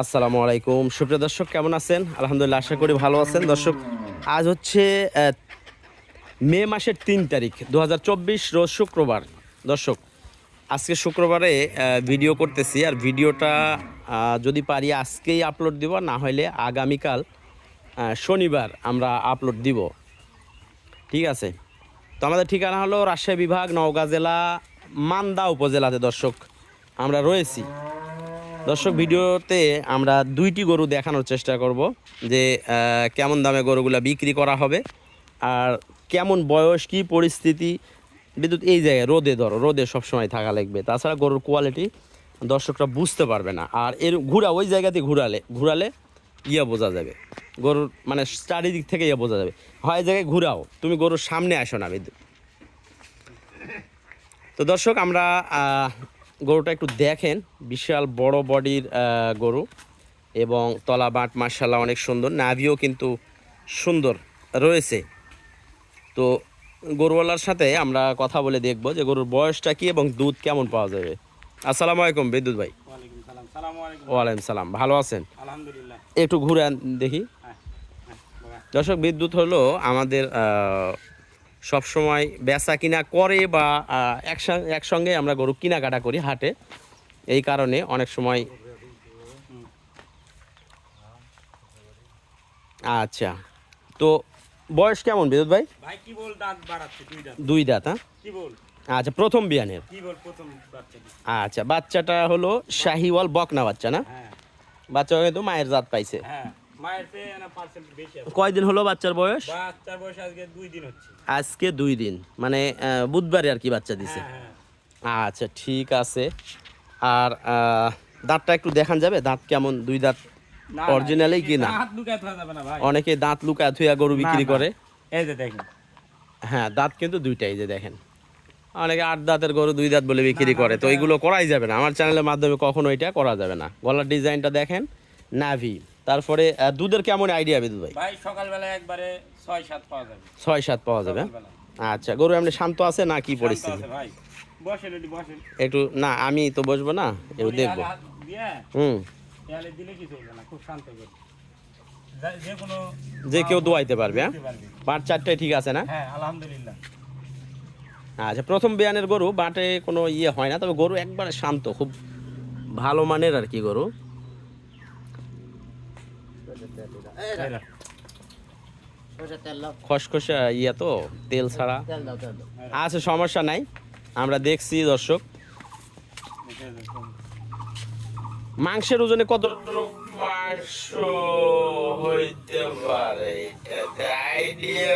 আসসালামু আলাইকুম। সুপ্রিয় দর্শক, কেমন আছেন? আলহামদুলিল্লাহ, আশা করি ভালো আছেন। দর্শক, আজ হচ্ছে মে মাসের তিন তারিখ দু রোজ শুক্রবার। দর্শক, আজকে শুক্রবারে ভিডিও করতেছি। আর ভিডিওটা যদি পারি আজকেই আপলোড দিব, না হলে আগামীকাল শনিবার আমরা আপলোড দিব। ঠিক আছে? তো আমাদের ঠিকানা হলো রাজশাহী বিভাগ, নওগাঁ জেলা, মান্দা উপজেলাতে। দর্শক, আমরা রয়েছি। দর্শক, ভিডিওতে আমরা দুইটি গরু দেখানোর চেষ্টা করব যে কেমন দামে গরুগুলা বিক্রি করা হবে আর কেমন বয়স, কি পরিস্থিতি। বিদ্যুৎ, এই জায়গায় রোদে ধরো, রোদে সবসময় থাকা লাগবে। তাছাড়া গরুর কোয়ালিটি দর্শকরা বুঝতে পারবে না। আর এর ঘুরা ওই জায়গাতে ঘুরালে ঘুরালে ইয়ে বোঝা যাবে। গরুর মানে চারিদিক থেকে ইয়ে বোঝা যাবে। হয় জায়গায় ঘুরাও, তুমি গরুর সামনে আসো না, বিদ্যুৎ। তো দর্শক, আমরা গরুটা একটু দেখেন বিশাল বড় বডির গরু এবং তলা বাট মার্শাল্লাহ অনেক সুন্দর নাভিও কিন্তু সুন্দর রয়েছে। তো গরুওয়ালার সাথে আমরা কথা বলে দেখব যে গরুর বয়সটা কি এবং দুধ কেমন পাওয়া যাবে। আসসালামু আলাইকুম বিদ্যুৎ ভাই। ওয়ালাইকুম সালাম। ভালো আছেন? আলহামদুলিল্লাহ। একটু ঘুরে দেখি। হ্যাঁ হ্যাঁ দর্শক বিদ্যুৎ হলো আমাদের সব সময় বেচা কিনা করে বা একসঙ্গে আমরা গরু কেনাকাটা করি হাটে। এই কারণে অনেক সময় আচ্ছা তো বয়স কেমন বিদ্যুৎ ভাই? ভাই কি বল দাঁত বাড়াচ্ছে? দুই দাঁত। দুই দাঁত হ্যাঁ? কি বল? আচ্ছা প্রথম বিয়ানের। কি বল প্রথম বাচ্চা আচ্ছা বাচ্চাটা হলো শাহিওয়াল বকনা বাচ্চা না? হ্যাঁ। বাচ্চা কিন্তু মায়ের জাত পাইছে। হ্যাঁ। মায়ের চেয়ে না পার্সেন্ট বেশি আছে। কয়দিন হলো বাচ্চার বয়স? বাচ্চার বয়স আজকে দুই দিন হচ্ছে। আজকে দুই দিন। মানে বুধবারে আর কি বাচ্চা দিছে। হ্যাঁ হ্যাঁ। আচ্ছা ঠিক আছে। আর দাঁতটা একটু দেখান যাবে? দাঁত কেমন? দুই দাঁত না, কি না? অনেকে দাঁত লুকা থুয়া গরু বিক্রি। করে। এই যে দেখেন। হ্যাঁ দাঁত কিন্তু দুইটাই যে দেখেন। অনেকে আট দাঁতের গরু দুই দাঁত বলে বিক্রি করে। তো এইগুলো করাই যাবে না। আমার চ্যানেলের মাধ্যমে কখনো এটা করা যাবে না। গলার ডিজাইনটা দেখেন নাভি। তারপরে দুধের কেমন আইডিয়া বিদ্যুৎ ভাই? ভাই সকালবেলা একবারে ছয় সাত পাওয়া যাবে। ছয় সাত পাওয়া যাবে আচ্ছা গরু এমনি শান্ত আছে না কি পরিস্থিতি? আছে ভাই। বসেন একটু বসেন। একটু না আমি তো বসবো না একটু দেখব। হুম। দেয়ালে দিলে কিছু হবে না খুব শান্ত করে। যে- যে কোনো যে কেউ দোয়াইতে পারবে হ্যাঁ? পাঁচ চারটায় ঠিক আছে না? হ্যাঁ আলহামদুলিল্লাহ। আচ্ছা প্রথম বিয়ানের গরু বাটে কোনো ইয়ে হয় না তবে গরু একবারে শান্ত খুব ভালো মানের আর কি গরু। খসখসে ইয়ে তো তেল ছাড়া। আচ্ছা সমস্যা নাই আমরা দেখছি দর্শক। মাংসের ওজনে কত? মাংস হইতে পারে আইডিয়া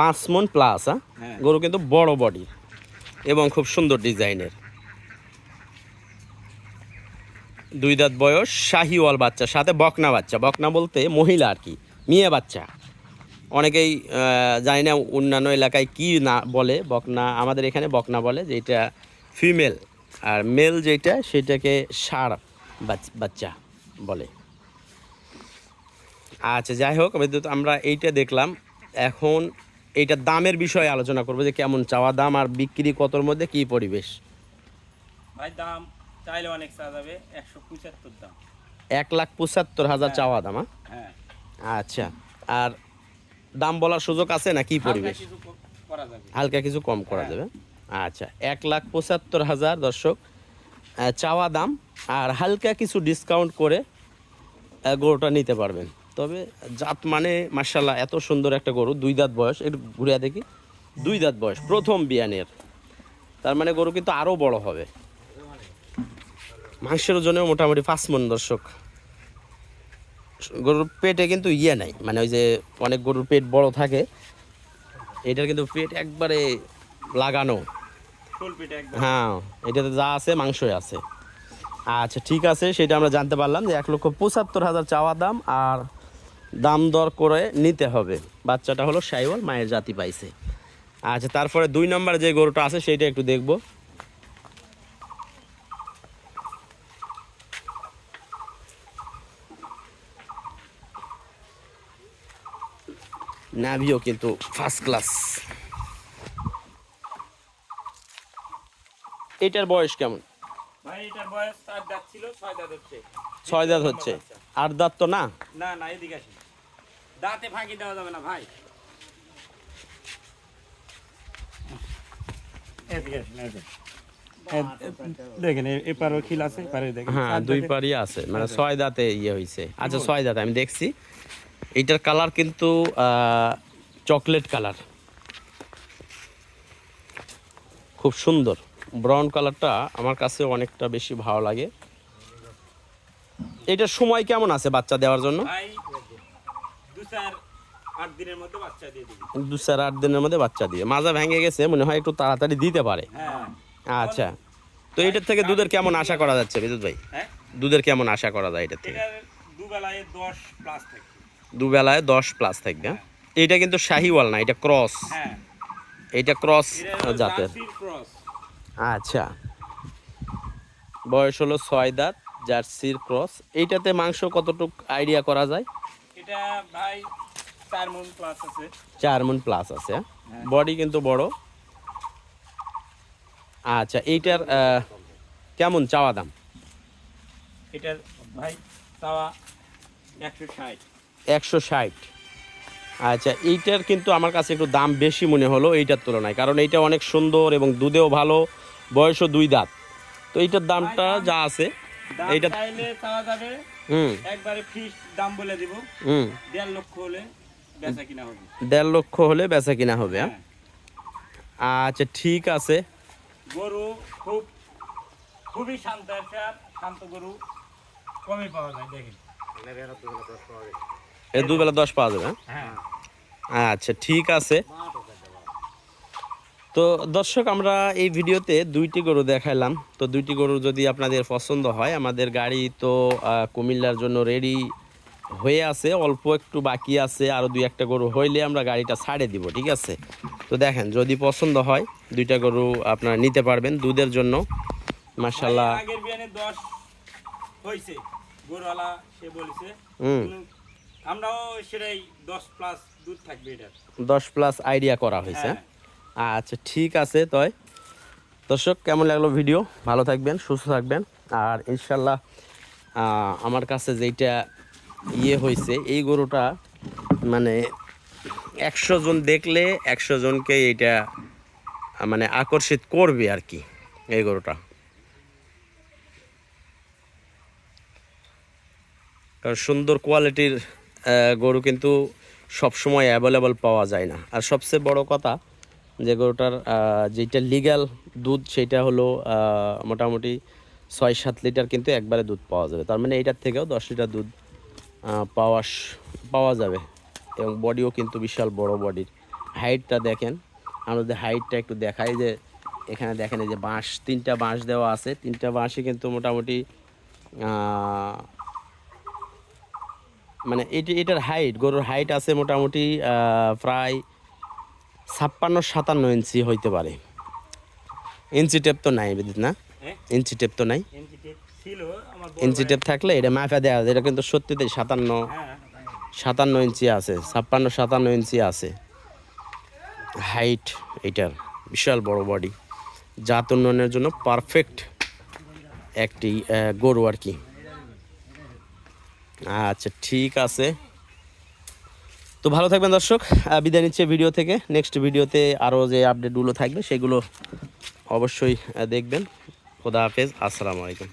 পাঁচ মন প্লাস হ্যাঁ? গরু কিন্তু বড় বডি এবং খুব সুন্দর ডিজাইনের। দুই দাঁত বয়স শাহিওয়াল বাচ্চা সাথে বকনা বাচ্চা। বকনা বলতে মহিলা আর কি মেয়ে বাচ্চা। অনেকেই জানি না অন্যান্য এলাকায় কি না বলে বকনা আমাদের এখানে বকনা বলে যেটা ফিমেল আর মেল যেটা সেটাকে ষাঁড় বাচ্চা বলে। আচ্ছা যাই হোক বিদ্যুৎ আমরা এইটা দেখলাম। এখন এইটার দামের বিষয়ে আলোচনা করব যে কেমন চাওয়া দাম আর বিক্রি কতর মধ্যে কি পরিবেশ। ভাই দাম চাইলে অনেক চা যাবে একশো পঁচাত্তর দাম। এক লাখ পঁচাত্তর হাজার হ্যাঁ। চাওয়া দাম হ্যাঁ? আচ্ছা আর দাম বলার সুযোগ আছে না কি পরিবেশ হালকা কিছু কম করা হ্যাঁ। যাবে আচ্ছা এক লাখ পঁচাত্তর হাজার দর্শক চাওয়া দাম আর হালকা কিছু ডিসকাউন্ট করে গরুটা নিতে পারবেন। তবে জাত মানে মার্শাল্লাহ এত সুন্দর একটা গরু দুই দাঁত বয়স একটু ঘুরে দেখি। দুই দাঁত বয়স প্রথম বিয়ানের। তার মানে গরু কিন্তু আরও বড় হবে। মাংসের ওজনেও মোটামুটি পাঁচ মন দর্শক। গরুর পেটে কিন্তু ইয়ে নাই মানে ওই যে অনেক গরুর পেট বড় থাকে এটার কিন্তু পেট একবারে লাগানো। হ্যাঁ এটাতে যা আছে মাংসই আছে। আচ্ছা ঠিক আছে সেটা আমরা জানতে পারলাম যে এক লক্ষ পঁচাত্তর হাজার চাওয়া দাম আর দাম দর করে নিতে হবে। বাচ্চাটা হলো সাইওয়াল মায়ের জাতি পাইছে। আচ্ছা তারপরে দুই নম্বরে যে গরুটা আছে সেইটা একটু দেখব। নাভিও কিন্তু ফার্স্ট ক্লাস এটার বয়স কেমন? ছয় দাঁত হচ্ছে। আট দাঁত তো না? না না এদিকে আসেন। দাঁতে ফাঁকি দেওয়া যাবে না ভাই। এদিকে আসেন এদিকে। এ- এ- দেখেন এপারও খিল আছে এপারে দেখেন। হ্যাঁ দুই পারই আছে মানে ছয় দাঁতে ইয়ে হয়েছে আচ্ছা ছয় দাঁতে আমি দেখছি। এইটার কালার কিন্তু চকলেট কালার। খুব সুন্দর। ব্রাউন কালারটা আমার কাছে অনেকটা বেশি ভালো লাগে। এটার সময় কেমন আছে বাচ্চা দেওয়ার জন্য? আট দিনের মধ্যে বাচ্চা দিয়ে দিবি। দু চার আট দিনের মধ্যে বাচ্চা দিয়ে। মাজা ভেঙে গেছে মনে হয় একটু তাড়াতাড়ি দিতে পারে। হ্যাঁ। আচ্ছা। তো এটার থেকে দুধের কেমন আশা করা যাচ্ছে বিদ্যুৎ ভাই? হ্যাঁ? দুধের কেমন আশা করা যায় এটার থেকে? দুবেলায় দশ প্লাস থাকে। দুবেলায় দশ প্লাস থাকবে হ্যাঁ? এটা কিন্তু শাহিওয়াল না এটা ক্রস। এটা ক্রস জাতের। আচ্ছা। বয়স হলো ছয় দাঁত জার্সির ক্রস। এইটাতে মাংস কতটুক আইডিয়া করা যায়? এটা ভাই চার মন প্লাস আছে। মন প্লাস আছে। হ্যাঁ। বডি কিন্তু বড়। আচ্ছা এইটার কেমন চাওয়া দাম? এটার ভাই ষাট। আচ্ছা এইটার কিন্তু আমার কাছে একটু দাম বেশি মনে হলো এইটার তুলনায় কারণ এইটা অনেক সুন্দর এবং দুধেও ভালো বয়সও দুই দাঁত। তো এইটার দামটা যা আছে এইটা- চাইলে যাবে। হুম। একবারে দাম বলে দিব। হুম। দেড় লক্ষ হলে। দেড় লক্ষ হলে বেচা কিনা হবে হ্যাঁ? হ্যাঁ। আচ্ছা ঠিক আছে গরু খুব খুবই শান্ত একটা শান্ত গরু কমই পাওয়া যায় দেখেন এ দুবেলা দশ পাওয়া যাবে হ্যাঁ হ্যাঁ? আচ্ছা ঠিক আছে তো দর্শক আমরা এই ভিডিওতে দুইটি গরু দেখাইলাম তো দুইটি গরু যদি আপনাদের পছন্দ হয় আমাদের গাড়ি তো কুমিল্লার জন্য রেডি হয়ে আছে অল্প একটু বাকি আছে আরও দুই একটা গরু হইলে আমরা গাড়িটা ছাড়ে দিব ঠিক আছে? তো দেখেন যদি পছন্দ হয় দুইটা গরু আপনারা নিতে পারবেন দুধের জন্য। মার্শাল্লাহ প্লাস দশ প্লাস আইডিয়া করা হয়েছে হ্যাঁ। আচ্ছা ঠিক আছে তয়। দর্শক কেমন লাগল ভিডিও ভালো থাকবেন সুস্থ থাকবেন। আর ইনশাল্লাহ আমার কাছে যেইটা ইয়ে হয়েছে এই গরুটা মানে একশো জন দেখলে একশো জনকে এটা মানে আকর্ষিত করবে আর কি, এই গরুটা। সুন্দর কোয়ালিটির গরু কিন্তু সবসময় অ্যাভেলেবল পাওয়া যায় না। আর সবচেয়ে বড় কথা যে গরুটার যেটা লিগাল দুধ, সেটা হলো মোটামুটি ছয় সাত লিটার কিন্তু একবারে দুধ পাওয়া যাবে। তার মানে এইটার থেকেও দশ লিটার দুধ পাওয়া পাওয়া যাবে। এবং বডিও কিন্তু বিশাল বড় বডির। হাইটটা দেখেন আমরা যদি হাইটটা একটু দেখাই যে এখানে দেখেন এই যে বাঁশ তিনটা বাঁশ দেওয়া আছে। তিনটা বাঁশই কিন্তু মোটামুটি মানে এটি এটার হাইট গরুর হাইট আছে মোটামুটি প্রায় ছাপ্পান্ন সাতান্ন ইঞ্চি হইতে পারে। ইঞ্চি টেপ তো নাই বিদিত না? হ্যাঁ। ইঞ্চি টেপ তো নাই? এনজি টেপ ছিল আমার বড় ইঞ্চি টেপ থাকলে এটা মাফা দেওয়া যায় এটা কিন্তু সত্যিতে সাতান্ন হ্যাঁ সাতান্ন ইঞ্চি আছে ছাপ্পান্ন সাতান্ন ইঞ্চি আছে। হাইট এটার বিশাল বড় বডি জাত উন্নয়নের জন্য পারফেক্ট একটি গরু আর কি। আচ্ছা ঠিক আছে। তো ভালো থাকবেন দর্শক বিদায় নিচ্ছে ভিডিও থেকে। নেক্সট ভিডিওতে আরও যে আপডেটগুলো থাকবে সেগুলো অবশ্যই দেখবেন। খোদা হাফেজ আসসালামু আলাইকুম।